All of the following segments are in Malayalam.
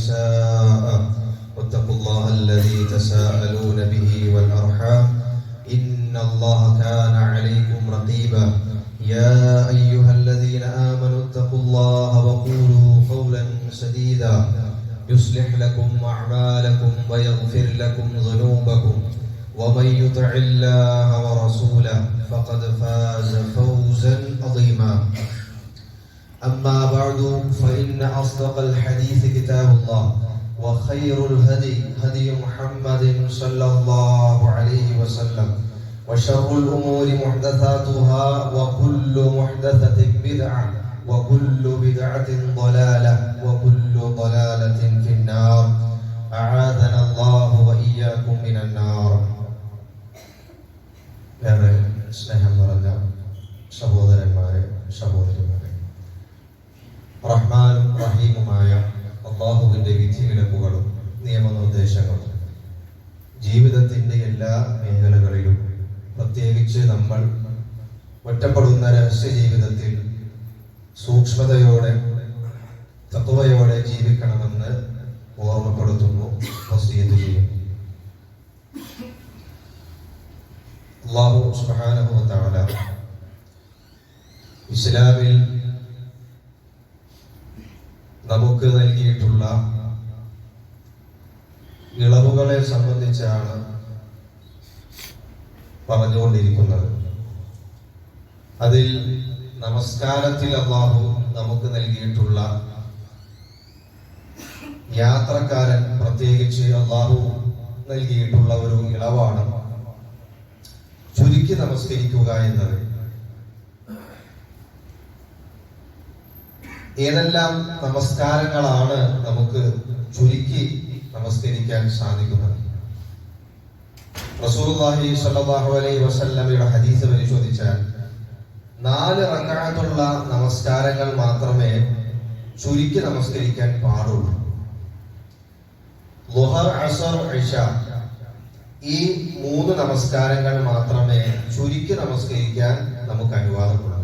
ونساء واتقوا الله الذي تساءلون به والأرحام. إن الله كان عليكم رقيبا. يا أيها الذين آمنوا اتقوا الله وقولوا قولا سديدا. يصلح لكم أعمالكم ويغفر لكم ذنوبكم. ومن يطع الله ورسوله فقد فاز فوزا عظيما. أما بعد فإن أصدق الحديث وخير الهدي هدي محمد صلى الله عليه وسلم. وشر الأمور محدثاتها وكل محدثة بدعة وكل بدعة ضلالة وكل ضلالة في النار. أعاذنا الله وإياكم من النار. മേഖലകളിലും പ്രത്യേകിച്ച് നമ്മൾ ഒറ്റപ്പെടുന്ന രഹസ്യ ജീവിതത്തിൽ സൂക്ഷ്മതയോടെ തത്വയോടെ ജീവിക്കണമെന്ന് ഓർമ്മപ്പെടുത്തുന്നു വസീത് അള്ളാഹു വ ഇസ്ലാമിൽ നമുക്ക് നൽകിയിട്ടുള്ള ഇളവുകളെ സംബന്ധിച്ചാണ് പറഞ്ഞുകൊണ്ടിരിക്കുന്നത്. അതിൽ നമസ്കാരത്തിൽ അള്ളാഹു നമുക്ക് നൽകിയിട്ടുള്ള യാത്രക്കാരൻ പ്രത്യേകിച്ച് അള്ളാഹു നൽകിയിട്ടുള്ള ഒരു ഇളവാണ് ചുരുക്കി നമസ്കരിക്കുക എന്നത്. ഏതെല്ലാം നമസ്കാരങ്ങളാണ് നമുക്ക് ചുരുക്കി നമസ്കരിക്കാൻ സാധിക്കുന്നത്? റസൂലുള്ളാഹി സ്വല്ലല്ലാഹു അലൈഹി വസല്ലമയുടെ ഹദീസ് പരിശോധിച്ചാൽ നാല് റക്അത്തുള്ള നമസ്കാരങ്ങൾ മാത്രമേ ചുരുക്കി നമസ്കരിക്കാൻ പാടുള്ളൂ. ളുഹർ അസർ ഇഷ ഈ മൂന്ന് നമസ്കാരങ്ങൾ മാത്രമേ ചുരുക്കി നമസ്കരിക്കാൻ നമുക്ക് അനുവാദമുള്ളൂ.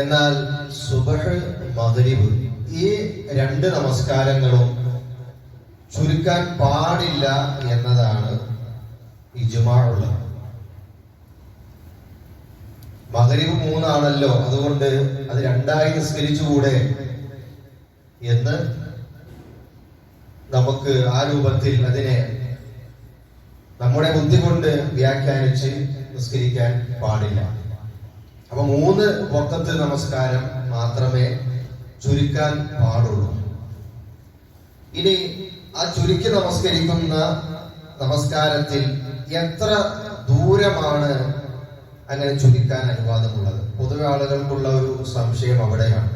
എന്നാൽ സുബഹ് മഗ്രിബ് ഈ രണ്ട് നമസ്കാരങ്ങളും ചുരുക്കാൻ പാടില്ല എന്നതാണ് ഇജുമാ ഉള്ളത്. മകരീവ് മൂന്നാണല്ലോ അതുകൊണ്ട് അത് രണ്ടായി നിസ്കരിച്ചുകൂടെ? എന്ന് നമുക്ക് ആ രൂപത്തിൽ അതിനെ നമ്മുടെ ബുദ്ധി കൊണ്ട് വ്യാഖ്യാനിച്ച് നിസ്കരിക്കാൻ പാടില്ല. അപ്പൊ മൂന്ന് പൊക്കത്ത് നമസ്കാരം മാത്രമേ ചുരുക്കാൻ പാടുള്ളൂ. ഇനി ആ ചുരുക്കി നമസ്കരിക്കുന്ന നമസ്കാരത്തിൽ എത്ര ദൂരമാണ് അങ്ങനെ ചുരുക്കാൻ അനുവാദമുള്ളത്? പൊതുവെ ആളുകൾക്കുള്ള ഒരു സംശയം അവിടെയാണ്.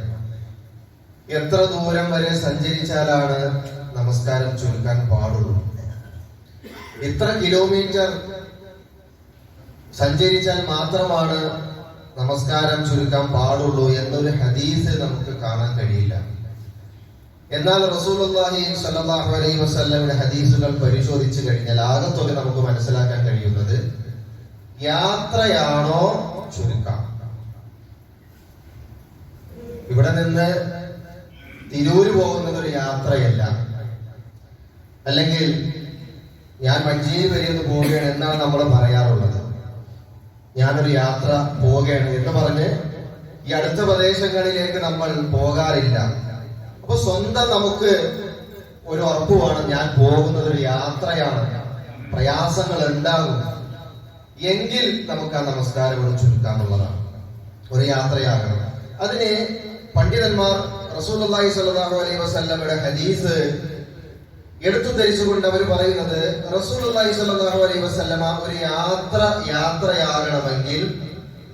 എത്ര ദൂരം വരെ സഞ്ചരിച്ചാലാണ് നമസ്കാരം ചുരുക്കാൻ പാടുള്ളൂ? എത്ര കിലോമീറ്റർ സഞ്ചരിച്ചാൽ മാത്രമാണ് നമസ്കാരം ചുരുക്കാൻ പാടുള്ളൂ എന്നൊരു ഹദീസ് നമുക്ക് കാണാൻ കഴിയില്ല. എന്നാൽ റസൂലുള്ളാഹി അലൈഹി വസല്ലമയുടെ ഹദീസുകൾ പരിശോധിച്ചു കഴിഞ്ഞാൽ ആകത്തൊക്കെ നമുക്ക് മനസ്സിലാക്കാൻ കഴിയുന്നത് യാത്രയാണോ ചുരുക്കം? ഇവിടെ നിന്ന് തിരൂര് പോകുന്നത് ഒരു യാത്രയല്ല. അല്ലെങ്കിൽ ഞാൻ മഞ്ചേരി വരെ ഒന്ന് പോവുകയാണ് എന്നാണ് നമ്മൾ പറയാറുള്ളത്. ഞാനൊരു യാത്ര പോവുകയാണ് എന്ന് പറഞ്ഞ് ഈ അടുത്ത പ്രദേശങ്ങളിലേക്ക് നമ്മൾ പോകാറില്ല. അപ്പൊ സ്വന്തം നമുക്ക് ഒരു ഉറപ്പ് വേണം. ഞാൻ പോകുന്നത് ഒരു യാത്രയാണ്. പ്രയാസങ്ങൾ ഉണ്ടാകും. എങ്കിൽ നമുക്ക് ആ നമസ്കാരം ഇവിടെ ചുരുക്കാന്നുള്ളതാണ് ഒരു യാത്രയാകണം. അതിന് പണ്ഡിതന്മാർ റസൂലുള്ളാഹി സ്വല്ലല്ലാഹു അലൈഹി വസല്ലമയുടെ ഹദീസ് എടുത്തു ധരിച്ചുകൊണ്ട് അവർ പറയുന്നത് റസൂലുള്ളാഹി സ്വല്ലല്ലാഹു അലൈഹി വസല്ലമ ഒരു യാത്ര യാത്രയാകണമെങ്കിൽ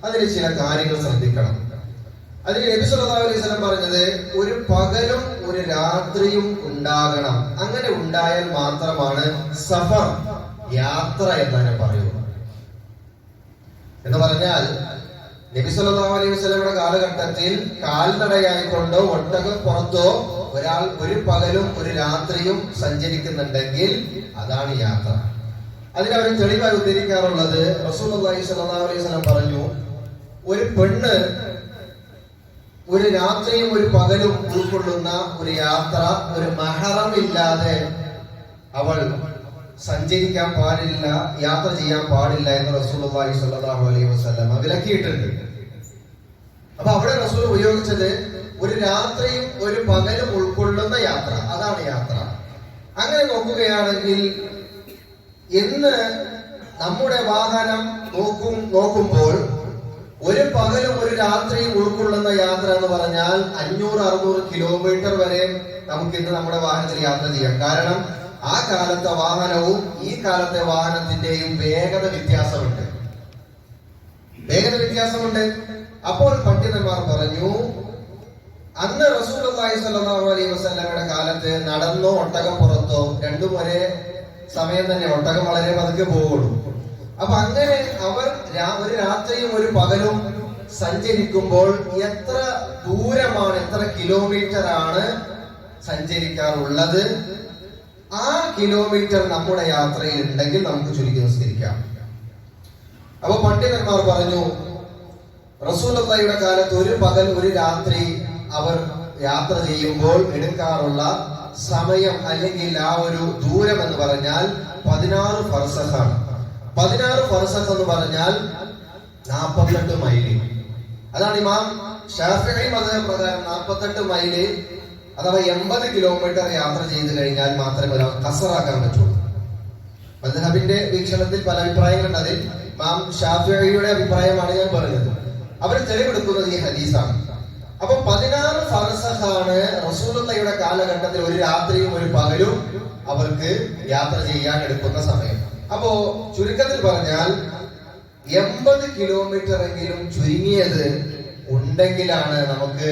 അതിന് ചില കാര്യങ്ങൾ ശ്രദ്ധിക്കണം. അതിന് നബി സല്ലല്ലാഹു അലൈഹി വസല്ലം പറഞ്ഞത് ഒരു പകലും ഒരു രാത്രിയും ഉണ്ടാകണം. അങ്ങനെ ഉണ്ടായാൽ മാത്രമാണ് സഫർ യാത്ര എന്നാണ് പറയുന്നത് എന്ന് പറഞ്ഞാൽ നബി സല്ലല്ലാഹു അലൈഹി വസല്ലമയുടെ കാലഘട്ടത്തിൽ കാൽനടയായിക്കൊണ്ടോ ഒട്ടകം പുറത്തോ ഒരാൾ ഒരു പകലും ഒരു രാത്രിയും സഞ്ചരിക്കുന്നുണ്ടെങ്കിൽ അതാണ് യാത്ര. അതിന് അവർ തെളിവായി ഉദ്ധരിക്കാറുള്ളത് റസൂൽ റസൂലുള്ളാഹി സല്ലല്ലാഹു അലൈഹി വസല്ലം പറഞ്ഞു ഒരു പെണ്ണ് ഒരു രാത്രിയും ഒരു പകലും ഉൾക്കൊള്ളുന്ന ഒരു യാത്ര ഒരു മഹറം ഇല്ലാതെ അവൾ സഞ്ചരിക്കാൻ പാടില്ല യാത്ര ചെയ്യാൻ പാടില്ല എന്ന് റസൂലുള്ളാഹി സ്വല്ലല്ലാഹു അലൈഹി വസല്ലം വിലക്കിയിട്ടുണ്ട്. അപ്പൊ അവിടെ റസൂൽ ഉപയോഗിച്ചത് ഒരു രാത്രിയും ഒരു പകലും ഉൾക്കൊള്ളുന്ന യാത്ര. അതാണ് യാത്ര. അങ്ങനെ നോക്കുകയാണെങ്കിൽ ഇന്ന് നമ്മുടെ വാഹനം നോക്കും നോക്കുമ്പോൾ ഒരു പകലും ഒരു രാത്രിയും ഉൾക്കൊള്ളുന്ന യാത്ര എന്ന് പറഞ്ഞാൽ അഞ്ഞൂറ് അറുന്നൂറ് കിലോമീറ്റർ വരെ നമുക്ക് ഇന്ന് നമ്മുടെ വാഹനത്തിൽ യാത്ര ചെയ്യാം. കാരണം ആ കാലത്തെ വാഹനവും ഈ കാലത്തെ വാഹനത്തിന്റെയും വേഗത വ്യത്യാസമുണ്ട്. വേഗത വ്യത്യാസമുണ്ട്. അപ്പോൾ പണ്ഡിതന്മാർ പറഞ്ഞു അന്ന് റസൂൽ അലൈഹി വസ്ലമയുടെ കാലത്ത് നടന്നോ ഒട്ടകം പുറത്തോ രണ്ടും ഒരേ സമയം തന്നെ ഒട്ടകം വളരെ പതുക്കെ പോവുള്ളൂ. അപ്പൊ അങ്ങനെ അവർ ഒരു രാത്രിയും ഒരു പകലും സഞ്ചരിക്കുമ്പോൾ എത്ര ദൂരമാണ് എത്ര കിലോമീറ്റർ ആണ് സഞ്ചരിക്കാറുള്ളത്? ആ കിലോമീറ്റർ നമ്മുടെ യാത്രയിൽ ഉണ്ടെങ്കിൽ നമുക്ക് ചുരുക്കി നിസ്കരിക്കാം. അപ്പൊ പണ്ഡിതന്മാർ പറഞ്ഞു റസൂലയുടെ കാലത്ത് ഒരു പകൽ ഒരു രാത്രി അവർ യാത്ര ചെയ്യുമ്പോൾ എടുക്കാറുള്ള സമയം അല്ലെങ്കിൽ ആ ഒരു ദൂരം എന്ന് പറഞ്ഞാൽ പതിനാറ് ഫർസഖാണ് പതിനാറ് ഫർസഖ് എന്ന് പറഞ്ഞാൽ നാൽപ്പത്തെട്ട് മൈൽ. അതാണ് ഇമാം ഷാഫി മത പ്രകാരം നാൽപ്പത്തെട്ട് മൈൽ അഥവാ എൺപത് കിലോമീറ്റർ യാത്ര ചെയ്ത് കഴിഞ്ഞാൽ മാത്രമേ ഒരാൾ കസറാക്കാൻ പറ്റുള്ളൂ. മദ്ഹബിന്റെ വീക്ഷണത്തിൽ പല അഭിപ്രായങ്ങളുണ്ട്. അതിൽ മാം ഷാഫിയുടെ അഭിപ്രായമാണ് ഞാൻ പറഞ്ഞത്. അവർ തെളിവെടുക്കുന്നത് ഈ ഹദീസാണ്. അപ്പൊ പതിനാറ് ഫർസഹാണ് റസൂലുള്ളാഹിയുടെ കാലഘട്ടത്തിൽ ഒരു രാത്രിയും ഒരു പകലും അവർക്ക് യാത്ര ചെയ്യാൻ എടുക്കുന്ന സമയം. അപ്പോ ചുരുക്കത്തിൽ പറഞ്ഞാൽ എൺപത് കിലോമീറ്റർ എങ്കിലും ചുരുങ്ങിയത് ഉണ്ടെങ്കിലാണ് നമുക്ക്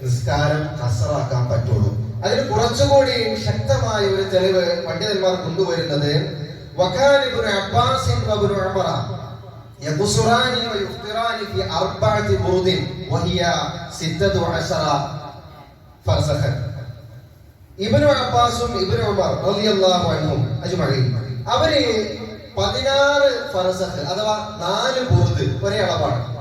നിസ്കാരം കസറാക്കാൻ പറ്റുള്ളൂ അതിന് കുറച്ചുകൂടി ശക്തമായ ഒരു തെളിവ് പണ്ഡിതന്മാർ കൊണ്ടുവരുന്നത് وكان ابن عباس وابن عمر يقصران ويفطران في أربعة برود وهي ستة عشر فرسخا ഇബ്നു അബ്ബാസും ഇബ്നു ഉമർ റളിയല്ലാഹു അൻഹും അജ്മഈൻ അവർ പതിനാറ് ഫറസഹ് അഥവാ നാല് ബുർദ് ഒരേ അളവാണ്.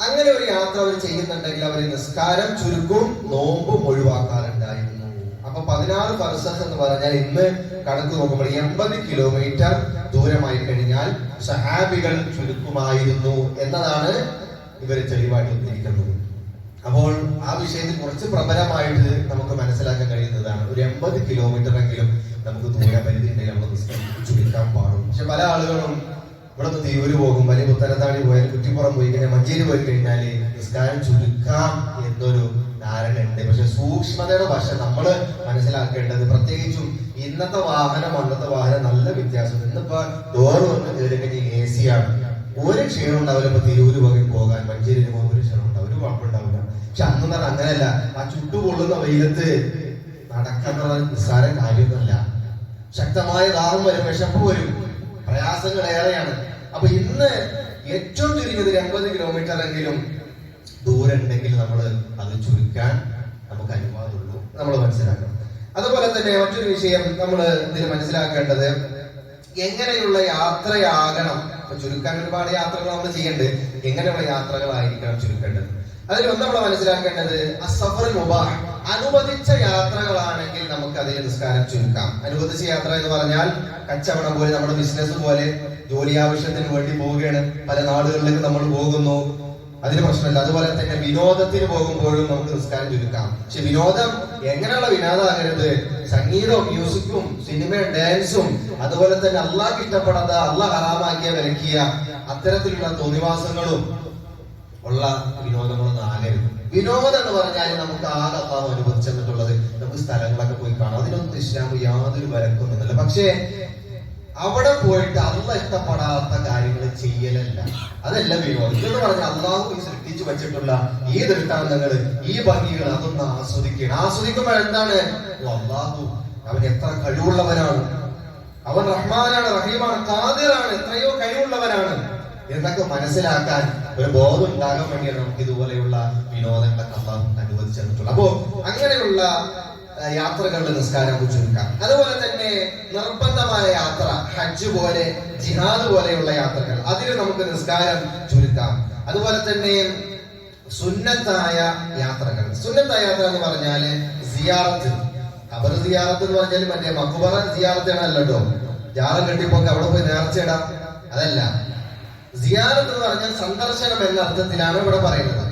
അങ്ങനെ ഒരു യാത്ര അവർ ചെയ്യുന്നുണ്ടെങ്കിൽ അവർ നിസ്കാരം ചുരുക്കും നോമ്പും ഒഴിവാക്കാറുണ്ടായിരുന്നു. അപ്പൊ പതിനാറ് ഫറസഹ് എന്ന് പറഞ്ഞാൽ ഇന്ന് കണക്ക് നോക്കുമ്പോൾ എൺപത് കിലോമീറ്റർ ദൂരമായി കഴിഞ്ഞാൽ സഹാബികൾ ചുരുക്കുമായിരുന്നു എന്നതാണ് ഇവർ തെളിവായിട്ട് ഉദ്ധരിക്കുന്നത്. അപ്പോൾ ആ വിഷയത്തിൽ കുറച്ച് പ്രബലമായിട്ട് നമുക്ക് മനസ്സിലാക്കാൻ കഴിയുന്നതാണ്. ഒരു എൺപത് കിലോമീറ്റർ എങ്കിലും നമുക്ക് ദൂരപരിധി പരിധിയുണ്ടെങ്കിൽ നമ്മൾ ചുരുക്കാൻ പാടും. പക്ഷെ പല ആളുകളും ഇവിടെ നിന്ന് തിരൂര് പോകും വലിയ പുത്തനത്താണി പോയാൽ കുറ്റിപ്പുറം പോയി കഴിഞ്ഞാൽ മഞ്ചേരി പോയി കഴിഞ്ഞാൽ നിസ്കാരം ചുരുക്കാം എന്നൊരു ധാരണയുണ്ട് പക്ഷെ സൂക്ഷ്മതയുടെ ഭാഷ നമ്മൾ മനസ്സിലാക്കേണ്ടത് പ്രത്യേകിച്ചും ഇന്നത്തെ വാഹനം അന്നത്തെ വാഹനം നല്ല വ്യത്യാസം ഇന്നിപ്പോ ഡോർ വന്ന് കയറി എ സി ആണ്. ഒരു ക്ഷീണം ഉണ്ടാവില്ല. ഇപ്പൊ തിരൂര് പോയി പോകാൻ മഞ്ചേരി പോകുന്ന ഒരു ക്ഷീണം ഉണ്ടാവും ഒരു കുഴപ്പമുണ്ടാവില്ല. പക്ഷെ അന്ന് പറഞ്ഞാൽ അങ്ങനെയല്ല. ആ ചുട്ടുപൊള്ളുന്ന വെയിലത്ത് നടക്കുന്ന നിസ്സാര കാര്യമൊന്നുമല്ല. ശക്തമായ ദാഹം വരും വിശപ്പ് വരും. പ്രയാസങ്ങൾ ഏറെയാണ്. അപ്പൊ ഇന്ന് ഏറ്റവും ചുരുങ്ങിയത് അമ്പത് കിലോമീറ്റർ എങ്കിലും ദൂരം ഉണ്ടെങ്കിൽ നമ്മൾ അത് ചുരുക്കാൻ നമുക്ക് അനുവാദമുള്ളൂ. നമ്മൾ മനസ്സിലാക്കണം. അതുപോലെ തന്നെ മറ്റൊരു വിഷയം നമ്മൾ ഇതിൽ മനസ്സിലാക്കേണ്ടത് എങ്ങനെയുള്ള യാത്രയാകണം. ചുരുക്കാൻ ഒരുപാട് യാത്രകൾ നമ്മൾ ചെയ്യേണ്ടത് എങ്ങനെയുള്ള യാത്രകളായിരിക്കണം ചുരുക്കേണ്ടത്? അതിൽ ഒന്ന് നമ്മൾ മനസ്സിലാക്കേണ്ടത് അസഫർ മുബാഹ് അനുവദിച്ച യാത്രകളാണെങ്കിൽ നമുക്ക് അതിൽ നിസ്കാരം ചുരുക്കാം. അനുവദിച്ച യാത്ര എന്ന് പറഞ്ഞാൽ കച്ചവടം പോലെ നമ്മുടെ ബിസിനസ് പോലെ ജോലി ആവശ്യത്തിന് വേണ്ടി പോവുകയാണ്. പല നാടുകളിലേക്ക് നമ്മൾ പോകുന്നു. അതിന് പ്രശ്നമില്ല. അതുപോലെ തന്നെ വിനോദത്തിന് പോകുമ്പോഴും നമുക്ക് നിസ്കാരം ചുരുക്കാം. പക്ഷെ വിനോദം എങ്ങനെയുള്ള വിനോദമാകരുത്? സംഗീതവും മ്യൂസിക്കും സിനിമയും ഡാൻസും അതുപോലെ തന്നെ അള്ളാഹ് ഇഷ്ടപ്പെടാത്ത അള്ളാഹ് ഹറാമാക്കിയ വിലക്കിയ അത്തരത്തിലുള്ള തോന്നിവാസങ്ങളും ഉള്ള വിനോദങ്ങളൊന്നും ആകരുത്. വിനോദം എന്ന് പറഞ്ഞാൽ നമുക്ക് ആകെ അള്ളാഹു അനുവദിച്ചെന്നിട്ടുള്ളത് നമുക്ക് സ്ഥലങ്ങളൊക്കെ പോയി കാണാം. അതിനൊന്നും ഇസ്ലാം യാതൊരു വിലക്കൊന്നുമില്ല പക്ഷേ അവിടെ പോയിട്ട് അള്ള ഇഷ്ടപ്പെടാത്ത കാര്യങ്ങൾ ചെയ്യലല്ല. അതല്ല വിനോദം. എന്ന് പറഞ്ഞാൽ അള്ളാഹു സൃഷ്ടിച്ചു വെച്ചിട്ടുള്ള ഈ ദൃഷ്ടാന്തങ്ങൾ ഈ ഭംഗികൾ അതൊന്ന് ആസ്വദിക്കണം. ആസ്വദിക്കുമ്പോൾ എന്താണ്? അള്ളാഹു അവൻ എത്ര കഴിവുള്ളവനാണ്. അവൻ റഹ്മാനാണ് റഹീമാണ് കാതിറാണ് എത്രയോ കഴിവുള്ളവനാണ് എന്നൊക്കെ മനസ്സിലാക്കാൻ ഒരു ബോധം ഉണ്ടാകാൻ വേണ്ടിയാണ് നമുക്ക് ഇതുപോലെയുള്ള വിനോദങ്ങളൊക്കെ അള്ളാഹു അനുവദിച്ചു അപ്പോ അങ്ങനെയുള്ള യാത്രകളുടെ നിസ്കാരം ചുരുക്കാം. അതുപോലെ തന്നെ നിർബന്ധമായ യാത്ര ഹജ്ജ് പോലെ ജിഹാദ് പോലെയുള്ള യാത്രകൾ അതിന് നമുക്ക് നിസ്കാരം ചുരുക്കാം. അതുപോലെ തന്നെ സുന്നത്തായ യാത്രകൾ. സുന്നത്തായ യാത്ര എന്ന് പറഞ്ഞാൽ സിയാറത്ത്. ഖബർ സിയാറത്ത് എന്ന് പറഞ്ഞാൽ മറ്റേ മക്കുബറ സിയാറത്താണല്ലോ ജാറം കെട്ടിപ്പോക്ക് അവിടെ പോയി നേർച്ചയിടാം. അതല്ല. സിയാറത്ത് എന്ന് പറഞ്ഞാൽ സന്ദർശനം എന്ന അർത്ഥത്തിലാണ് ഇവിടെ പറയുന്നത്.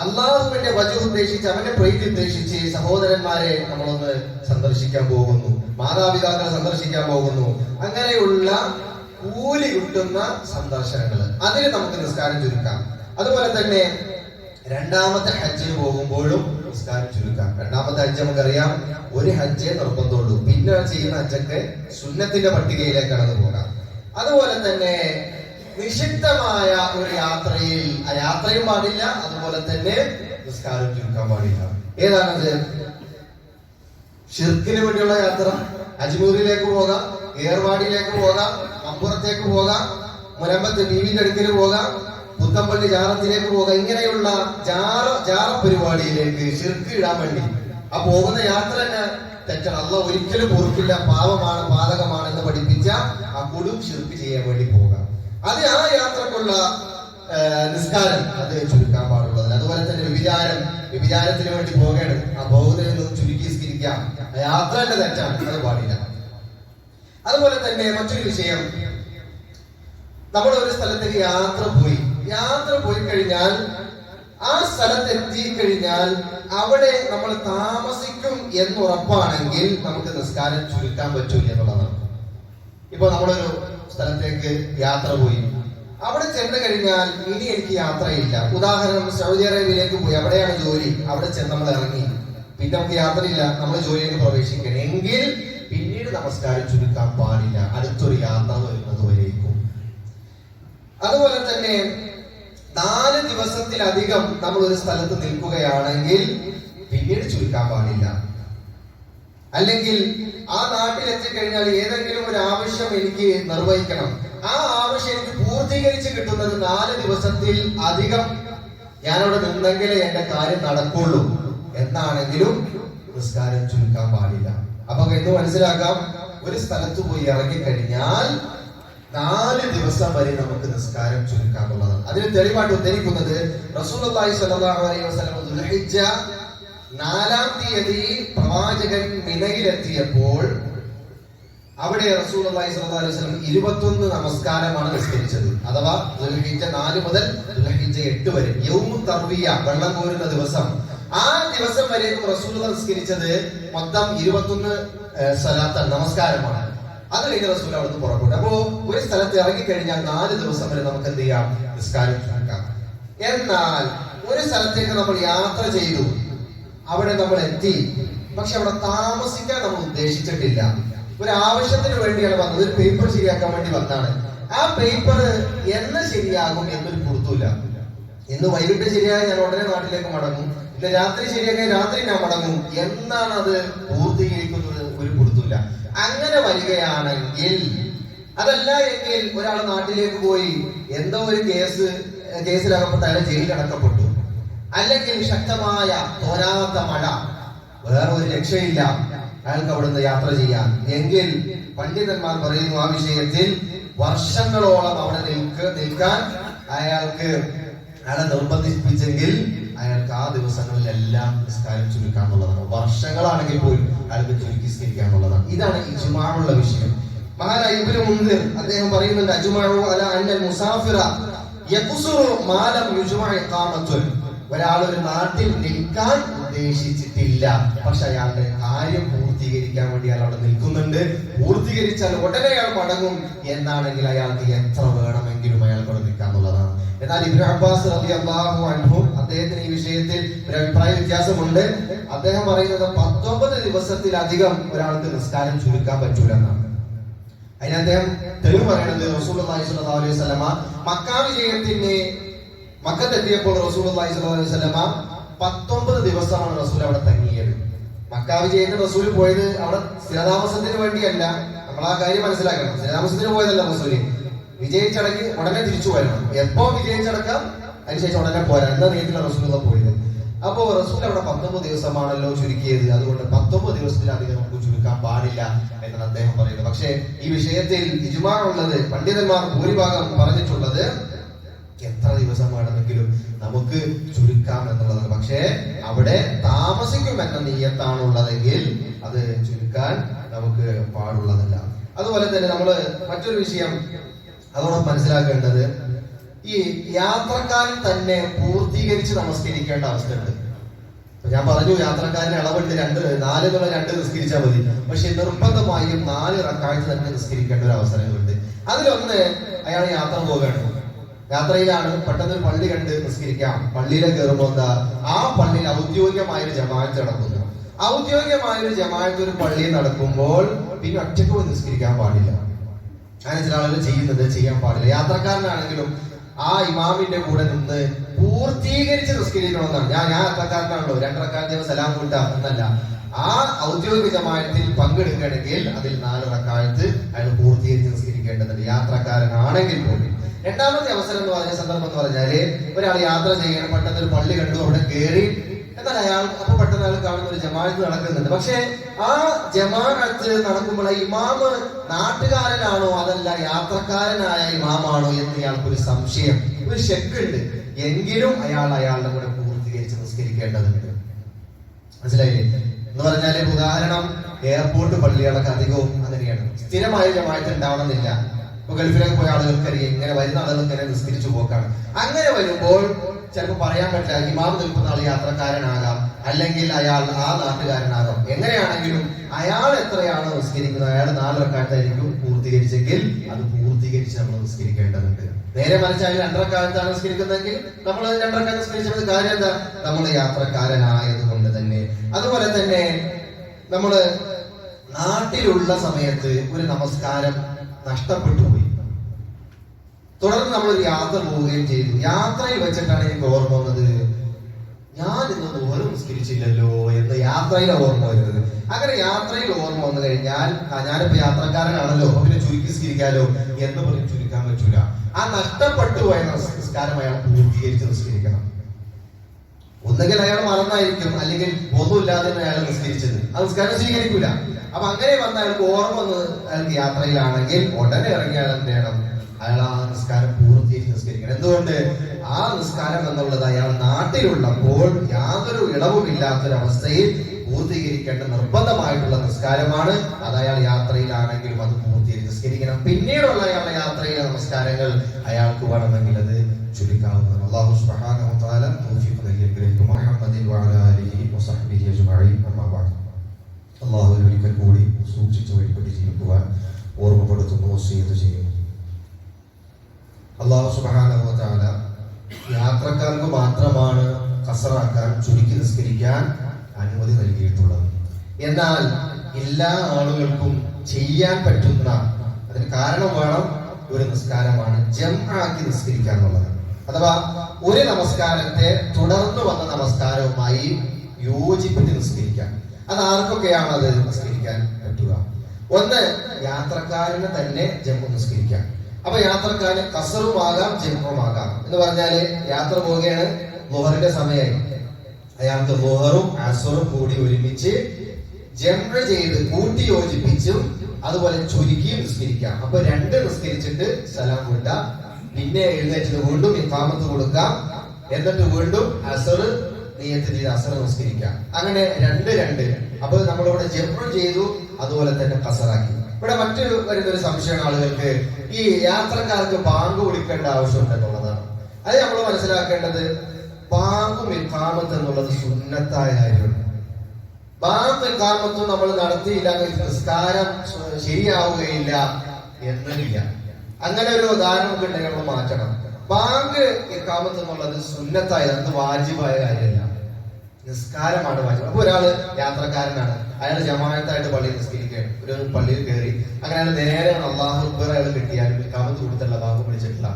അള്ളാഹുവിന്റെ വജു ഉദ്ദേശിച്ച് അവന്റെ പ്രീതി ഉദ്ദേശിച്ച് സഹോദരന്മാരെ നമ്മളൊന്ന് സന്ദർശിക്കാൻ പോകുന്നു. മാതാപിതാക്കളെ സന്ദർശിക്കാൻ പോകുന്നു. അങ്ങനെയുള്ള കൂലി കിട്ടുന്ന സന്ദർശനങ്ങൾ. അതിന് നമുക്ക് നിസ്കാരം ചുരുക്കാം. അതുപോലെ തന്നെ രണ്ടാമത്തെ ഹജ്ജിന് പോകുമ്പോഴും നിസ്കാരം ചുരുക്കാം. രണ്ടാമത്തെ ഹജ്ജ് നമുക്കറിയാം. ഒരു ഹജ്ജേ നിർബന്ധമുള്ളൂ. പിന്നെ ചെയ്യുന്ന ഹജ്ജൊക്കെ സുന്നത്തിന്റെ പട്ടികയിലേക്ക് കടന്നു പോകാം അതുപോലെ തന്നെ നിഷിദ്ധമായ ഒരു യാത്രയിൽ ആ യാത്രയും പാടില്ല അതുപോലെ തന്നെ നിസ്കാരം ചുരുക്കാൻ പാടില്ല. ഏതാണത്? ഷിർക്കിന് വേണ്ടിയുള്ള യാത്ര അജ്മൂരിലേക്ക് പോകാം ഏർവാടിയിലേക്ക് പോകാം അമ്പുറത്തേക്ക് പോകാം മുരമ്പത്ത് ബീവിന്റെ അടുക്കിന് പോകാം പുത്തമ്പള്ളി ജാറത്തിലേക്ക് പോകാം. ഇങ്ങനെയുള്ള ജാറ ജാറ പരിപാടിയിലേക്ക് ഷിർക്ക് ഇടാൻ വേണ്ടി. ആ പോകുന്ന യാത്ര തന്നെ തെറ്റാണ്. അല്ല ഒരിക്കലും പൊറുക്കില്ല പാവമാണ് പാതകമാണ് എന്ന് പഠിപ്പിച്ച ആ കൊടും ഷിർക്ക് ചെയ്യാൻ വേണ്ടി പോകാം. അത് ആ യാത്രക്കുള്ള നിസ്കാരം അത് ചുരുക്കാൻ പാടുള്ളത് അതുപോലെ തന്നെ വിചാരം വിചാരത്തിന് വേണ്ടി പോകണം ആ പോകുന്നതിൽ നിന്ന് ചുരുക്കി സ്കരിക്കാം. യാത്ര തന്നെ തെറ്റാണ്. അത് പാടില്ല. അതുപോലെ തന്നെ മറ്റൊരു വിഷയം. നമ്മൾ ഒരു സ്ഥലത്തേക്ക് യാത്ര പോയി. യാത്ര പോയി കഴിഞ്ഞാൽ ആ സ്ഥലത്ത് എത്തിക്കഴിഞ്ഞാൽ അവിടെ നമ്മൾ താമസിക്കും എന്നുറപ്പാണെങ്കിൽ നമുക്ക് നിസ്കാരം ചുരുക്കാൻ പറ്റൂല എന്നുള്ളതാണ്. ഇപ്പൊ നമ്മളൊരു സ്ഥലത്തേക്ക് യാത്ര പോയി. അവിടെ ചെന്ന് കഴിഞ്ഞാൽ ഇനി എനിക്ക് യാത്രയില്ല. ഉദാഹരണം സൗദി അറേബ്യയിലേക്ക് പോയി. അവിടെയാണ് ജോലി. അവിടെ ചെന്ന് നമ്മൾ ഇറങ്ങി. പിന്നെ നമുക്ക് യാത്രയില്ല. നമ്മൾ ജോലിയിലേക്ക് പ്രവേശിക്കണം എങ്കിൽ പിന്നീട് നമസ്കാരം ചുരുക്കാൻ പാടില്ല. അടുത്തൊരു യാത്ര വരുന്നത് വരേക്കും. അതുപോലെ തന്നെ നാല് ദിവസത്തിലധികം നമ്മൾ ഒരു സ്ഥലത്ത് നിൽക്കുകയാണെങ്കിൽ പിന്നീട് ചുരുക്കാൻ പാടില്ല. അല്ലെങ്കിൽ ആ നാട്ടിൽ എത്തിക്കഴിഞ്ഞാൽ ഏതെങ്കിലും ഒരു ആവശ്യം എനിക്ക് നിർവഹിക്കണം. ആ ആവശ്യം എനിക്ക് പൂർത്തീകരിച്ച് കിട്ടുന്നത് നാല് ദിവസത്തിൽ അധികം ഞാനവിടെ നിന്നെങ്കിലേ എന്റെ കാര്യം നടക്കുള്ളൂ. എന്നാണെങ്കിലും നിസ്കാരം ചുരുക്കാൻ പാടില്ല. അപ്പൊ ഇത് മനസ്സിലാക്കാം. ഒരു സ്ഥലത്ത് പോയി ഇറങ്ങി കഴിഞ്ഞാൽ നാല് ദിവസം വരെ നമുക്ക് നിസ്കാരം ചുരുക്കാന്നുള്ളതാണ് അതിന് തെളിവായിട്ട് ഉദ്ധരിക്കുന്നത് സ്വല്ലല്ലാഹു അലൈഹി വസല്ലം ദുൽഹിജ്ജ നാലാം തീയതി പ്രവാചകൻ മിനയിലെത്തിയപ്പോൾ അവിടെ അലൈഹി വസല്ലം 21 നമസ്കാരമാണ് നിസ്കരിച്ചത്. അഥവാ ദുൽഹിജ്ജ 4 മുതൽ ദുൽഹിജ്ജ 8 വരെ. യൗമു തർവിയ വെള്ളം കോരുന്ന ദിവസം. ആ ദിവസം വരെയും റസൂൽ നിസ്കരിച്ചത് മൊത്തം ഇരുപത്തൊന്ന് സ്വലാത്ത നമസ്കാരമാണ്. അത് കഴിഞ്ഞ റസൂൽ അവിടുന്ന് പുറപ്പെട്ടു. അപ്പോ ഒരു സ്ഥലത്ത് ഇറങ്ങിക്കഴിഞ്ഞാൽ നാല് ദിവസം വരെ നമുക്ക് എന്ത് ചെയ്യാം? നിസ്കാരം എന്നാൽ ഒരു സ്ഥലത്തേക്ക് നമ്മൾ യാത്ര ചെയ്തു. അവിടെ നമ്മൾ എത്തി. പക്ഷെ അവിടെ താമസിക്കാൻ നമ്മൾ ഉദ്ദേശിച്ചിട്ടില്ല. ഒരു ആവശ്യത്തിന് വേണ്ടിയാണ് വന്നത്. ഒരു പേപ്പർ ശരിയാക്കാൻ വേണ്ടി വന്നാണ് ആ പേപ്പർ എന്ന് ശരിയാകും എന്നൊരു പുറത്തുമില്ല. ഇന്ന് വൈകിട്ട് ശരിയായ ഞാൻ ഉടനെ നാട്ടിലേക്ക് മടങ്ങും. ഇല്ല രാത്രി ശരിയാക്കാൻ രാത്രി ഞാൻ മടങ്ങും എന്നാണ് അത് പൂർത്തീകരിക്കുന്നത് ഒരു പുറത്തുമില്ല. അങ്ങനെ വരികയാണെങ്കിൽ അതല്ല എങ്കിൽ ഒരാൾ നാട്ടിലേക്ക് പോയി എന്തോ ഒരു കേസ് കേസിലകപ്പെട്ട് അയാൾ ജയിലിൽ അടക്കപ്പെട്ടു. അല്ലെങ്കിൽ ശക്തമായ തോരാത്ത മഴ. വേറെ ഒരു രക്ഷയില്ല. അയാൾക്ക് അവിടുന്ന് യാത്ര ചെയ്യാം എങ്കിൽ പണ്ഡിതന്മാർ പറയുന്നു ആ വിഷയത്തിൽ വർഷങ്ങളോളം അവിടെ നിൽക്ക നിൽക്കാൻ അയാൾക്ക് അയാളെ നിർബന്ധിപ്പിച്ചെങ്കിൽ അയാൾക്ക് ആ ദിവസങ്ങളിലെല്ലാം നിസ്കാരം ചുരുക്കാന്നുള്ളതാണ് വർഷങ്ങളാണെങ്കിൽ പോലും അയാൾക്ക് ചുരുക്കി സ്കരിക്കാന്നുള്ളതാണ് ഇതാണ് ഈ ചുമാനുള്ള വിഷയം. മഹാനായ ഇബ്നു അദ്ദേഹം പറയുന്നുണ്ട് അജ്മഉ അല മുസാഫിറ മാലം യുജ്മഅ ഇഖാമത്തുൻ. ഒരാൾ ഒരു നാട്ടിൽ നിൽക്കാൻ ഉദ്ദേശിച്ചിട്ടില്ല. പക്ഷെ അയാളുടെ കാര്യം പൂർത്തീകരിക്കാൻ വേണ്ടി അയാൾ അവിടെ നിൽക്കുന്നുണ്ട്. പൂർത്തീകരിച്ചാൽ ഉടനെ അയാൾ മടങ്ങും. എന്നാണെങ്കിൽ അയാൾക്ക് എത്ര വേണമെങ്കിലും അയാൾക്ക് അവിടെ നിൽക്കാന്നുള്ളതാണ് എന്നാൽ ഇബ്രാഹിം അബ്ബാസ് റബി അള്ളാഹു അനുഭവം അദ്ദേഹത്തിന് ഈ വിഷയത്തിൽ ഒരു അഭിപ്രായ വ്യത്യാസമുണ്ട്. അദ്ദേഹം പറയുന്നത് പത്തൊമ്പത് ദിവസത്തിലധികം ഒരാൾക്ക് നിസ്കാരം ചുരുക്കാൻ പറ്റൂല എന്നാണ് അതിന് അദ്ദേഹം തെളിവ് പറയുന്നത് റസൂലുള്ളാഹി സ്വലാ അലൈഹി സ്വലമ മക്കാ വിജയത്തിന് മക്കത്തെത്തിയപ്പോൾ റസൂലുള്ളാഹി സ്വല്ലല്ലാഹു അലൈഹി വസല്ലമ പത്തൊമ്പത് ദിവസമാണ് റസൂൽ അവിടെ തങ്ങിയത്. മക്ക വിജയത്തിന് റസൂൽ പോയത് അവിടെ സ്ഥിരതാമസത്തിന് വേണ്ടിയല്ല. നമ്മൾ ആ കാര്യം മനസ്സിലാക്കണം. സ്ഥിരതാമസത്തിന് പോയതല്ല റസൂൽ. വിജയിച്ചടക്കി ഉടനെ തിരിച്ചു വരണം. എപ്പോ വിജയിച്ചടക്കാം അതിനുശേഷം ഉടനെ പോരാ. എന്താ നീട്ടിലാണ് റസൂൽ പോയത്. അപ്പോ റസൂൽ അവിടെ പത്തൊമ്പത് ദിവസമാണല്ലോ ചുരുക്കിയത്. അതുകൊണ്ട് പത്തൊമ്പത് ദിവസത്തിലധികം നമുക്ക് ചുരുക്കാൻ പാടില്ല എന്നാണ് അദ്ദേഹം പറയുന്നത്. പക്ഷേ ഈ വിഷയത്തിൽ ഇജുമാറുള്ളത് പണ്ഡിതന്മാർ ഭൂരിഭാഗം പറഞ്ഞിട്ടുള്ളത് എത്ര ദിവസം വേണമെങ്കിലും നമുക്ക് ചുരുക്കാം എന്നുള്ളതാണ്. പക്ഷേ അവിടെ താമസിക്കും എന്ന നീയത്താണുള്ളതെങ്കിൽ അത് ചുരുക്കാൻ നമുക്ക് പാടുള്ളതല്ല. അതുപോലെ തന്നെ നമ്മൾ മറ്റൊരു വിഷയം അതോടെ മനസ്സിലാക്കേണ്ടത് ഈ യാത്രക്കാരൻ തന്നെ പൂർത്തീകരിച്ച് നമസ്കരിക്കേണ്ട അവസ്ഥയുണ്ട്. ഞാൻ പറഞ്ഞു യാത്രക്കാരന് ഇളവെടുത്ത് രണ്ട് നാല് എന്നുള്ള രണ്ട് നിസ്കരിച്ചാൽ മതി. പക്ഷെ നിർബന്ധമായും നാല് റക്കാഴ്ച തന്നെ നിസ്കരിക്കേണ്ട ഒരു അവസരങ്ങളുണ്ട്. അതിലൊന്ന് അയാൾ യാത്ര പോവുകയാണ്. യാത്രയിലാണ് പെട്ടെന്ന് ഒരു പള്ളി കണ്ട് നിസ്കരിക്കാം. പള്ളിയിലെ കയറുമ്പോൾ എന്താ? ആ പള്ളിയിൽ ഔദ്യോഗികമായ ഒരു ജമാഅത്ത് നടക്കുന്നു. ഔദ്യോഗികമായ ഒരു ജമാഅത്ത് ഒരു പള്ളിയിൽ നടക്കുമ്പോൾ പിന്നെ ഒറ്റയ്ക്ക് പോയി നിസ്കരിക്കാൻ പാടില്ല. അങ്ങനെ ചില ആളുകൾ ചെയ്യുന്നത് ചെയ്യാൻ പാടില്ല. യാത്രക്കാരനാണെങ്കിലും ആ ഇമാമിന്റെ കൂടെ നിന്ന് പൂർത്തീകരിച്ച് നിസ്കരിക്കണമെന്നാണ്. ഞാൻ ഞാൻ യാത്രക്കാരനാണല്ലോ. രണ്ടരക്കാലത്തെ സലാം കൂട്ടാം എന്നല്ല. ആ ഔദ്യോഗിക ജമായത്തിൽ പങ്കെടുക്കണമെങ്കിൽ അതിൽ നാല് റക്കാലത്ത് അയാൾ പൂർത്തീകരിച്ച് നിസ്കരിക്കേണ്ടതുണ്ട്. യാത്രക്കാരനാണെങ്കിൽ പോലും. രണ്ടാമത്തെ അവസരം എന്ന് പറഞ്ഞ സന്ദർഭം എന്ന് പറഞ്ഞാൽ ഒരാൾ യാത്ര ചെയ്യണം പെട്ടെന്ന് ഒരു പള്ളി കണ്ടു അവിടെ കയറി എന്നാൽ അയാൾ അപ്പൊ പെട്ടെന്ന് അയാൾ കാണുന്ന ഒരു ജമാഅത്ത് നടക്കുന്നുണ്ട്. പക്ഷെ ആ ജമാഅത്ത് നടക്കുമ്പോൾ ഇമാമ് നാട്ടുകാരനാണോ അതല്ല യാത്രക്കാരനായ ഇമാമാണോ എന്ന് ഇയാൾക്ക് ഒരു സംശയം ഒരു ഷെക്കുണ്ട് എങ്കിലും അയാൾ അയാളുടെ കൂടെ പൂർത്തീകരിച്ച് നിസ്കരിക്കേണ്ടതുണ്ട്. മനസ്സിലായില്ലേ? എന്ന് പറഞ്ഞാൽ ഉദാഹരണം എയർപോർട്ട് പള്ളികളൊക്കെ അധികവും അങ്ങനെയാണ്. സ്ഥിരമായ ജമാഅത്ത് ഉണ്ടാവണമെന്നില്ല. ഇപ്പൊ ഗൾഫിലേക്ക് പോയ ആളുകൾക്കറിയാം ഇങ്ങനെ വരുന്ന ആളുകൾക്ക് ഇങ്ങനെ നിസ്കരിച്ചു പോക്കാണ്. അങ്ങനെ വരുമ്പോൾ ചിലപ്പോൾ പറയാൻ പറ്റില്ല ഇമാം നിൽക്കുന്ന ആൾ യാത്രക്കാരനാകാം അല്ലെങ്കിൽ അയാൾ ആ നാട്ടുകാരനാകാം. എങ്ങനെയാണെങ്കിലും അയാൾ എത്രയാണ് നിസ്കരിക്കുന്നത് അയാൾ നാല് റക്കാലത്തായിരിക്കും പൂർത്തീകരിച്ചെങ്കിൽ അത് പൂർത്തീകരിച്ച് നമ്മൾ നിസ്കരിക്കേണ്ടതുണ്ട്. നേരെ മറിച്ച് അയാൾ രണ്ടരക്കാലത്താണ് നിസ്കരിക്കുന്നതെങ്കിൽ നമ്മൾ രണ്ടരക്കാലം നിസ്കരിച്ചത് കാര്യം എന്താ? നമ്മൾ യാത്രക്കാരനായത് കൊണ്ട് തന്നെ. അതുപോലെ തന്നെ നമ്മൾ നാട്ടിലുള്ള സമയത്ത് ഒരു നമസ്കാരം നഷ്ടപ്പെട്ടു പോയി തുടർന്ന് നമ്മൾ യാത്ര പോവുകയും ചെയ്തു. യാത്രയിൽ വെച്ചിട്ടാണ് എനിക്ക് ഓർമ്മ വന്നത്. ഞാൻ ഇന്ന് ദൂരം നിസ്കരിച്ചില്ലല്ലോ എന്ന് യാത്രയിൽ ഓർമ്മ വരുന്നത്. അങ്ങനെ യാത്രയിൽ ഓർമ്മ വന്നു കഴിഞ്ഞാൽ ഞാനിപ്പോ യാത്രക്കാരനാണല്ലോ പിന്നെ ചുരുക്കി എന്ന് പറഞ്ഞ് ചുരുക്കാൻ പറ്റൂല. ആ നഷ്ടപ്പെട്ടു പോയ നിസ്കാരം അയാൾ പൂർത്തീകരിച്ച് നിസ്കരിക്കണം. ഒന്നുകിൽ അയാൾ മറന്നായിരിക്കും അല്ലെങ്കിൽ ഒന്നുമില്ലാതെ അയാൾ നിസ്കരിച്ചത്. ആ നിസ്കാരം സ്വീകരിക്കൂല. അപ്പൊ അങ്ങനെ വന്ന അയാൾക്ക് ഓർമ്മ വന്ന് അയാൾക്ക് യാത്രയിലാണെങ്കിൽ ഉടനെ ഇറങ്ങി അയാൾ എന്ത് ചെയ്യണം? അയാൾ ആ നിസ്കാരം പൂർത്തീകരിച്ച് നിസ്കരിക്കണം. എന്തുകൊണ്ട്? ആ നിസ്കാരം എന്നുള്ളത് അയാൾ നാട്ടിലുള്ളപ്പോൾ യാതൊരു ഇളവുമില്ലാത്തൊരവസ്ഥയിൽ പൂർത്തീകരിക്കേണ്ട നിർബന്ധമായിട്ടുള്ള നിസ്കാരമാണ്. അത് അയാൾ യാത്രയിലാണെങ്കിലും അത് പൂർത്തീകരിച്ച് നിസ്കരിക്കണം. പിന്നീടുള്ള അയാളുടെ യാത്രയിലെ നമസ്കാരങ്ങൾ അയാൾക്ക് വേണമെങ്കിൽ അത് ചുരുക്കാവുന്നതാണ് അള്ളാഹു സുബ്ഹാനഹു തആല തൗഫീഖ് അള്ളാഹു ഒരിക്കൽ കൂടി സൂക്ഷിച്ച് വഴിപ്പെട്ട് ജീവിക്കുവാൻ ഓർമ്മപ്പെടുത്തുന്നു വസീയത്ത് ചെയ്യുന്നു. അള്ളാഹു തആല യാത്രക്കാർക്ക് മാത്രമാണ് കസറാക്കാൻ ചുരുക്കി നിസ്കരിക്കാൻ അനുമതി നൽകിയിട്ടുള്ളത്. എന്നാൽ എല്ലാ ആളുകൾക്കും ചെയ്യാൻ പറ്റുന്ന അതിന് കാരണം വേണം ഒരു നിസ്കാരമാണ് ജംആക്കി നിസ്കരിക്കുക എന്നുള്ളത്. അഥവാ ഒരു നമസ്കാരത്തെ തുടർന്ന് വന്ന നമസ്കാരവുമായി യോജിപ്പിച്ച് നിസ്കരിക്കാം. അത് ആർക്കൊക്കെയാണ് അത് നിസ്കരിക്കാൻ പറ്റുക? ഒന്ന് യാത്രക്കാരന് തന്നെ ജമ്മു നിസ്കരിക്കാം. അപ്പൊ യാത്രക്കാരന് കസറുമാകാം ജമ്മുമാകാം എന്ന് പറഞ്ഞാൽ യാത്ര പോവുകയാണ് മുഹറിന്റെ സമയമായി അയാൾക്ക് മുഹറും അസറും കൂടി ഒരുമിച്ച് ജംറ ചെയ്ത് കൂട്ടി യോജിപ്പിച്ചും അതുപോലെ ചുരുക്കിയും നിസ്കരിക്കാം. അപ്പൊ രണ്ട് നിസ്കരിച്ചിട്ട് സലാം വിട്ടാം. പിന്നെ എഴുന്നേറ്റിട്ട് വീണ്ടും ഇക്കാമത്ത് കൊടുക്കാം. എന്നിട്ട് വീണ്ടും അസർ നീയത്ത് ചെയ്ത് അസർ നമസ്കരിക്കാം. അങ്ങനെ രണ്ട് രണ്ട്. അപ്പൊ നമ്മളിവിടെ ജെബ്രു ചെയ്തു അതുപോലെ തന്നെ കസറാക്കി. ഇവിടെ മറ്റൊരു വരുന്നൊരു സംശയമാണ് ആളുകൾക്ക്. ഈ യാത്രക്കാർക്ക് ബാങ്ക് വിളിക്കേണ്ട ആവശ്യമുണ്ടെന്നുള്ളതാണ് അത് നമ്മൾ മനസ്സിലാക്കേണ്ടത്? ബാങ്കും ഇക്കാമത്ത് എന്നുള്ളത് സുന്നത്തായ കാര്യമാണ്. ബാങ്ക് ഇക്കാമത്തും നമ്മൾ നടത്തിയില്ല നിസ്കാരം ശരിയാവുകയില്ല എന്നില്ല അങ്ങനെ ഒരു ഉദാഹരണം ഉണ്ടെങ്കിൽ നമ്മൾ മാറ്റണം. ബാങ്ക് എക്കാമത്ത് എന്നുള്ളത് സുന്നത്തായ അത് വാജിബായ കാര്യമല്ല. നിസ്കാരമാണ് വാജിബ്. അപ്പൊ ഒരാൾ യാത്രക്കാരനാണ്. അയാൾ ജമാഅത്തായിട്ട് പള്ളിയിൽ നിസ്കരിക്കുകയാണ്. ഒരു പള്ളിയിൽ കയറി. അങ്ങനെ അയാൾ നേരെ അള്ളാഹു അക്ബർ അയാൾ കിട്ടിയാൽ എക്കാമത്ത് കൊടുത്തുള്ള ബാങ്ക് വിളിച്ചിട്ടില്ല.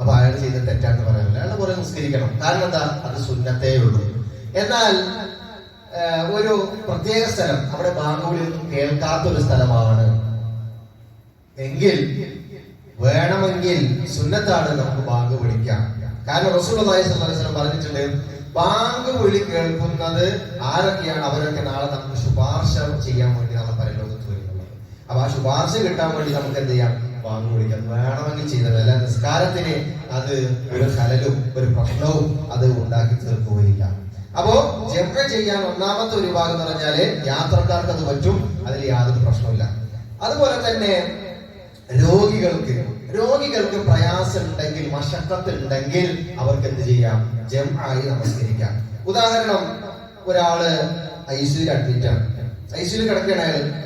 അപ്പൊ അയാൾ ചെയ്ത തെറ്റാണെന്ന് പറയാനില്ല അയാൾ കുറെ നിസ്കരിക്കണം. കാരണം എന്താ? അത് സുന്നത്തേ ഉള്ളൂ. എന്നാൽ ഒരു പ്രത്യേക സ്ഥലം. അവിടെ ബാങ്ക് വിളിയൊന്നും കേൾക്കാത്ത ഒരു സ്ഥലമാണ്. എങ്കിൽ വേണമെങ്കിൽ സുന്നത്താണ് നമുക്ക് ബാങ്ക് വിളിക്കാം. കാരണം അലൈഹി വസല്ലം പറഞ്ഞിട്ടുണ്ട് ബാങ്ക് വിളി കേൾക്കുന്നത് ആരൊക്കെയാണ്? അവരൊക്കെ നാളെ നമുക്ക് ശുപാർശ ചെയ്യാൻ വേണ്ടി നാളെ പരലോകത്ത് വരുന്നുള്ളത് അപ്പൊ ആ ശുപാർശ കിട്ടാൻ വേണ്ടി നമുക്ക് എന്ത് ചെയ്യാം? ബാങ്ക് വിളിക്കാം. വേണമെങ്കിൽ ചെയ്തത് അല്ല നിസ്കാരത്തിന് അത് ഒരു ഹലലും ഒരു പ്രശ്നവും അത് ഉണ്ടാക്കി തീർക്കുകയില്ല. അപ്പോ ജംഗ ചെയ്യാൻ ഒന്നാമത്തെ ഒരു ഭാഗം എന്ന് പറഞ്ഞാൽ യാത്രക്കാർക്ക് അത് പറ്റും അതിൽ യാതൊരു പ്രശ്നമില്ല അതുപോലെ തന്നെ രോഗികൾക്ക് രോഗികൾക്ക് പ്രയാസം ഉണ്ടെങ്കിൽ മഷക്കത്ത് ഉണ്ടെങ്കിൽ അവർക്ക് എന്ത് ചെയ്യാം? ജം ആയി നമസ്കരിക്കാം. ഉദാഹരണം ഒരാൾ ഐസിയിൽ അഡ്മിറ്റ് ആണ് ഐസിയിൽ കിടക്കുകയാണ് അയാൾ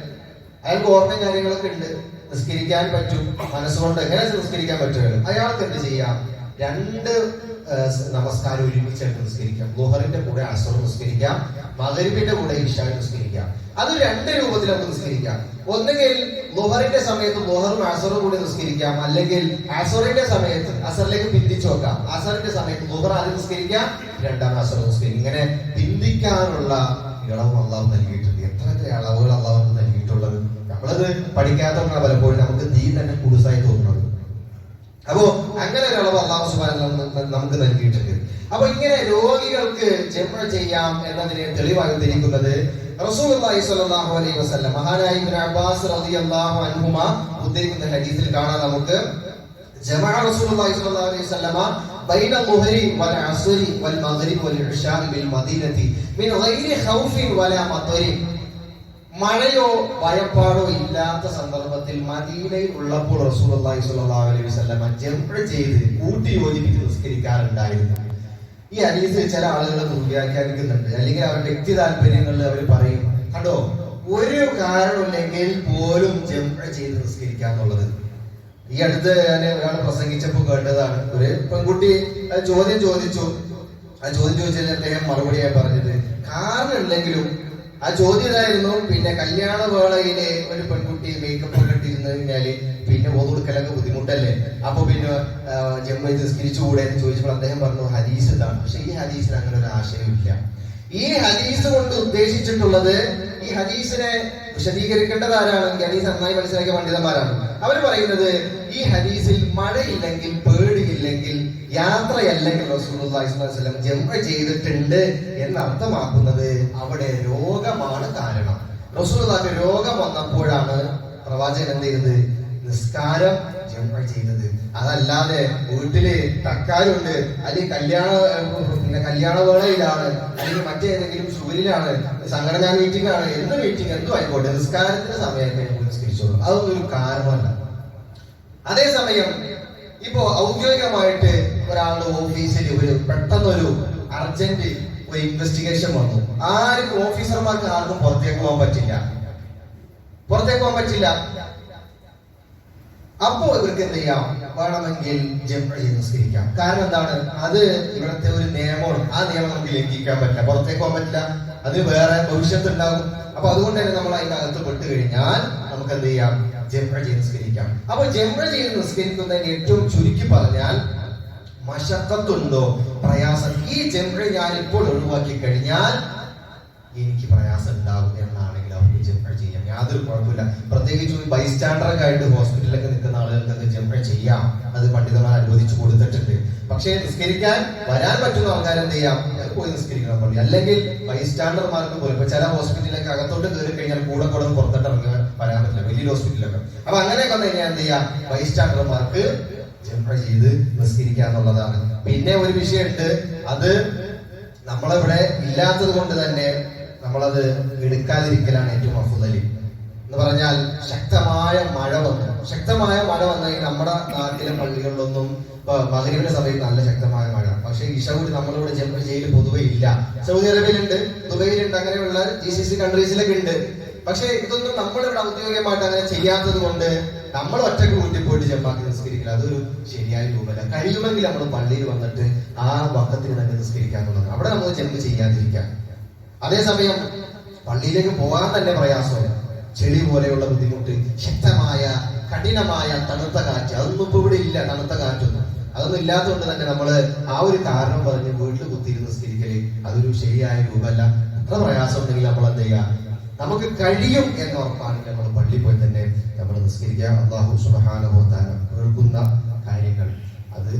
അയാൾക്ക് ഓർമ്മയും കാര്യങ്ങളൊക്കെ ഉണ്ട്. നിസ്കരിക്കാൻ പറ്റും. മനസ്സുകൊണ്ട് എങ്ങനെ നിസ്കരിക്കാൻ പറ്റും അയാൾക്ക് എന്ത് ചെയ്യാം? രണ്ട് നമസ്കാരം ഒരുമിച്ചായിട്ട് നിസ്കരിക്കാം. ഗുഹറിന്റെ കൂടെ അസർ നിസ്കരിക്കാം. മകരിബിന്റെ കൂടെ ഇഷാ നിസ്കരിക്കാം. അത് രണ്ട് രൂപത്തിൽ നമുക്ക് നിസ്കരിക്കാം. ഒന്നുകിൽ ലുഹറിന്റെ സമയത്ത് ലുഹറും അസറും കൂടി നിസ്കരിക്കാം. അല്ലെങ്കിൽ അസറിന്റെ സമയത്ത് അസറിലേക്ക് പിന്തിച്ചു നോക്കാം അസറിന്റെ സമയത്ത് ലുഹർ ആദ്യം നിസ്കരിക്കാം രണ്ടാം അസർ നിസ്കരിക്കാം. ഇങ്ങനെ പിന്തിക്കാനുള്ള ഇളവ് അള്ളാഹു നൽകിയിട്ടുണ്ട്. എത്ര അളവുകൾ അള്ളാഹു നൽകിയിട്ടുള്ളത്. നമ്മളത് പഠിക്കാത്തവരാണ് പലപ്പോഴും. നമുക്ക് തീ തന്നെ കുടുസായി തോന്നുന്നത്. അപ്പോ അങ്ങനെ ഒരു അളവ് അള്ളാഹു സുബാൻ നമുക്ക് നൽകിയിട്ടുണ്ട്. അപ്പൊ ഇങ്ങനെ രോഗികൾക്ക് ജമ ചെയ്യാം എന്നതിനെ തെളിവായി ഉദ്ധരിക്കുന്നത് അലൈഹി വസല്ലം അബ്ബാസ് ഉദ്ധരിക്കുന്ന ഹദീസിൽ കാണാൻ നമുക്ക്. അലൈഹി മഴയോ ഭയപ്പാടോ ഇല്ലാത്ത സന്ദർഭത്തിൽ മദീനയിൽ ഉള്ളപ്പോൾ റസൂലുള്ളാഹി സ്വല്ലല്ലാഹു അലൈഹി വസല്ലമ ജംഅ ചെയ്ത് കൂട്ടി യോജിപ്പിച്ച് നിസ്കരിക്കാറുണ്ടായിരുന്നു. ഈ അനീസ് ചില ആളുകൾ ദുർവ്യാഖ്യാനിക്കുന്നുണ്ട് അല്ലെങ്കിൽ അവരുടെ വ്യക്തി താല്പര്യങ്ങളിൽ അവർ പറയും കണ്ടോ ഒരു കാരണമില്ലെങ്കിൽ പോലും ജംഅ ചെയ്ത് നിസ്കരിക്കാന്നുള്ളത് ഈ അടുത്ത് ഞാൻ ഒരാൾ പ്രസംഗിച്ചപ്പോൾ കേട്ടതാണ്. ഒരു പെൺകുട്ടി ചോദ്യം ചോദിച്ചു. ആ ചോദ്യം ചോദിച്ചതിന് അദ്ദേഹം മറുപടിയായി പറഞ്ഞത് കാരണം ഇല്ലെങ്കിലും ആ ചോദ്യം ഇതായിരുന്നു പിന്നെ കല്യാണ വേളയിലെ ഒരു പെൺകുട്ടി മേക്കപ്പ് ഒക്കെ ഇട്ടിരുന്നു കഴിഞ്ഞാൽ പിന്നെ ഓതുകൊടുക്കലൊക്കെ ബുദ്ധിമുട്ടല്ലേ? അപ്പൊ പിന്നെ ജമ്മ തിരിച്ചുകൂടെ എന്ന് ചോദിച്ചപ്പോൾ അദ്ദേഹം പറഞ്ഞു ഹദീസ് ഇതാണ്. പക്ഷെ ഈ ഹദീസിന് അങ്ങനെ ഒരു ആശയമില്ല ഈ ഹദീസ് കൊണ്ട് ഉദ്ദേശിച്ചിട്ടുള്ളത് ഈ ഹദീസിനെ വിശദീകരിക്കേണ്ടത് ആരാണ് ഈ ഹദീസ് നന്നായി മനസ്സിലാക്കിയ പണ്ഡിതന്മാരാണ്. അവർ പറയുന്നത് ഈ ഹദീസിൽ മഴയില്ലെങ്കിൽ പേടിയില്ലെങ്കിൽ യാത്രയല്ലെങ്കിൽ വസല്ലം ജംഅ ചെയ്തിട്ടുണ്ട് എന്ന് അർത്ഥമാക്കുന്നത് അവിടെ രോഗമാണ് കാരണം. റസൂലുള്ളാഹിക്ക് രോഗം വന്നപ്പോഴാണ് പ്രവാചകൻ എന്ത് ചെയ്തത് നിസ്കാരം ജമ്മ ചെയ്തത്. അതല്ലാതെ വീട്ടിൽ തക്കാരുണ്ട് അല്ലെങ്കിൽ കല്യാണ പിന്നെ കല്യാണ വേളയിലാണ് അല്ലെങ്കിൽ മറ്റേതെങ്കിലും സൂര്യനാണ് സംഘടനാ മീറ്റിംഗ് ആണ് എന്ത് മീറ്റിംഗ് എന്തും ആയിക്കോട്ടെ നിസ്കാരത്തിന്റെ സമയം നിസ്കരിച്ചോളൂ അതൊന്നും ഒരു കാരണമല്ല. അതേസമയം ഇപ്പോ ഔദ്യോഗികമായിട്ട് ഒരാളുടെ ഓഫീസിൽ ഒരു പെട്ടെന്നൊരു അർജന്റ് ഒരു ഇൻവെസ്റ്റിഗേഷൻ വന്നു. ആർക്കും ഓഫീസർമാർക്ക് ആർക്കും പുറത്തേക്ക് പോകാൻ പറ്റില്ല. പുറത്തേക്ക് പോകാൻ പറ്റില്ല. അപ്പോ ഇവർക്ക് എന്ത് ചെയ്യാം? വേണമെങ്കിൽ ചെയ്ത് നിസ്കരിക്കാം. കാരണം എന്താണ്? അത് ഇവിടുത്തെ ഒരു നിയമമാണ്. ആ നിയമം നമുക്ക് ലംഘിക്കാൻ പറ്റില്ല. പുറത്തേക്ക് പോകാൻ പറ്റില്ല. അതിന് വേറെ ഭവിഷ്യത്ത് ഉണ്ടാകും. അപ്പൊ അതുകൊണ്ട് തന്നെ നമ്മൾ അതിനകത്ത് പെട്ട് കഴിഞ്ഞാൽ നമുക്ക് എന്ത് ചെയ്യാം? ജംപ ചെയ്ത് നിസ്കരിക്കാം. അപ്പൊ ജംപ ചെയ്ത് നിസ്കരിക്കുന്നതിന് ഏറ്റവും ചുരുക്കി പറഞ്ഞാൽ മശക്കത്തുണ്ടോ? പ്രയാസം. ഈ ജംപ ഞാൻ ഇപ്പോൾ ഒഴിവാക്കി കഴിഞ്ഞാൽ എനിക്ക് പ്രയാസം ഉണ്ടാകും എന്നാണെങ്കിൽ അവർക്ക് ജംപ ചെയ്യാം. യാതൊരു കുഴപ്പമില്ല. പ്രത്യേകിച്ച് ഒരു ബൈസ്റ്റാൻഡറൊക്കെ ആയിട്ട് ഹോസ്പിറ്റലിലൊക്കെ നിൽക്കുന്ന ആളുകൾക്ക് ജംപ ചെയ്യാം. അത് പണ്ഡിതന്മാർ അനുവദിച്ചു കൊടുത്തിട്ടുണ്ട്. പക്ഷേ നിസ്കരിക്കാൻ വരാൻ പറ്റുന്ന ആൾക്കാർ എന്ത് ചെയ്യാം? പോയി നിസ്കരിക്കണം പള്ളി. അല്ലെങ്കിൽ ബൈസ്റ്റാൻഡർമാർക്ക് പോലും ഇപ്പൊ ചില ഹോസ്പിറ്റലിലൊക്കെ അകത്തോട്ട് കയറി കഴിഞ്ഞാൽ കൂടെ കൂടെ പുറത്തോട്ട് ഇറങ്ങി വരാൻ പറ്റില്ല. വലിയ ഹോസ്പിറ്റലൊക്കെ. അപ്പൊ അങ്ങനെയൊക്കെ വന്നു കഴിഞ്ഞാൽ എന്ത് ചെയ്യാം? ബൈസ്റ്റാൻഡർമാർക്ക് ജംപ ചെയ്ത് നിസ്കരിക്കുക എന്നുള്ളതാണ്. പിന്നെ ഒരു വിഷയമുണ്ട്. അത് നമ്മളിവിടെ ഇല്ലാത്തത് കൊണ്ട് തന്നെ നമ്മളത് എടുക്കാതിരിക്കലാണ് ഏറ്റവും അഫുദലി. എന്ന് പറഞ്ഞാൽ ശക്തമായ മഴ വന്നു. ശക്തമായ മഴ വന്നെങ്കിൽ നമ്മുടെ നാട്ടിലെ പള്ളികളിലൊന്നും മകരീവിന്റെ സമയത്ത് നല്ല ശക്തമായ മഴ. പക്ഷെ ഇഷകൂടി നമ്മളിവിടെ ജമ്മു ജയിൽ പൊതുവെ ഇല്ല. സൗദി അറേബ്യയിലുണ്ട് ദുബൈയിലുണ്ട് അങ്ങനെയുള്ള ജി സി സി കൺട്രീസിലൊക്കെ ഉണ്ട്. പക്ഷേ ഇതൊന്നും നമ്മളിവിടെ ഔദ്യോഗികമായിട്ട് അങ്ങനെ ചെയ്യാത്തത് കൊണ്ട് നമ്മൾ ഒറ്റയ്ക്ക് വീട്ടിൽ പോയിട്ട് ജമ്മാക്കി നിസ്കരിക്കില്ല. അതൊരു ശരിയായ രൂപമല്ല. കഴിയുമെങ്കിൽ നമ്മൾ പള്ളിയിൽ വന്നിട്ട് ആ വക്കത്തിന് തന്നെ നിസ്കരിക്കാന്നുള്ളത് അവിടെ നമ്മൾ ജമ്പ് ചെയ്യാതിരിക്കാം അതേസമയം പള്ളിയിലേക്ക് പോകാൻ തന്നെ പ്രയാസം. ചെളി പോലെയുള്ള ബുദ്ധിമുട്ട് ശക്തമായ കഠിനമായ തണുത്ത കാറ്റ്. അതൊന്നും ഇപ്പൊ ഇവിടെ ഇല്ല തണുത്ത കാറ്റൊന്നും. അതൊന്നും ഇല്ലാത്തതുകൊണ്ട് തന്നെ നമ്മൾ ആ ഒരു കാരണം പറഞ്ഞ് വീട്ടിൽ കുത്തിയിരുന്ന സ്ഥിരിക്കൽ അതൊരു ശരിയായ രൂപമല്ല. എത്ര പ്രയാസം ഉണ്ടെങ്കിൽ നമ്മൾ എന്ത് ചെയ്യുക നമുക്ക് കഴിയും എന്ന് ഉറപ്പാണ് നമ്മൾ പള്ളിയിൽ പോയി തന്നെ നമ്മൾ നിസ്കരിക്കുക. അള്ളാഹു സുബാനുഭവത്താൻ കേൾക്കുന്ന കാര്യങ്ങൾ അത്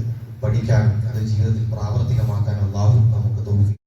പഠിക്കാൻ അത് ജീവിതത്തിൽ പ്രാവർത്തികമാക്കാൻ അള്ളാഹു നമുക്ക് തോന്നി